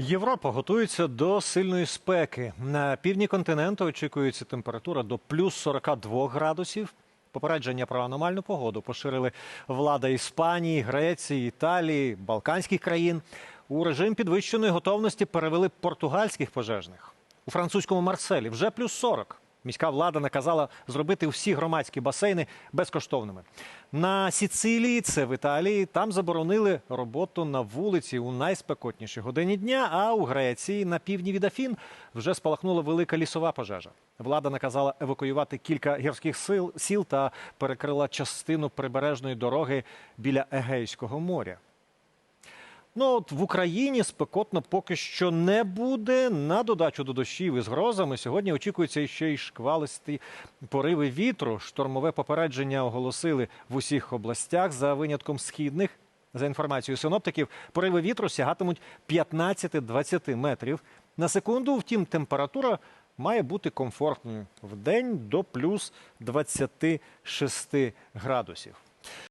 Європа готується до сильної спеки. На півдні континенту очікується температура до плюс 42 градусів. Попередження про аномальну погоду поширили влада Іспанії, Греції, Італії, Балканських країн. У режим підвищеної готовності перевели португальських пожежних. У французькому Марселі вже плюс 40. Міська влада наказала зробити всі громадські басейни безкоштовними. На Сіцилії, це в Італії, там заборонили роботу на вулиці у найспекотніші годині дня. А у Греції на півдні від Афін вже спалахнула велика лісова пожежа. Влада наказала евакуювати кілька гірських сил сіл та перекрила частину прибережної дороги біля Егейського моря. Ну от в Україні спекотно поки що не буде. На додачу до дощів із грозами сьогодні очікується ще й шквалисті пориви вітру. Штормове попередження оголосили в усіх областях за винятком східних. За інформацією синоптиків, пориви вітру сягатимуть 15-20 метрів на секунду. Втім, температура має бути комфортною в день до плюс 26 градусів.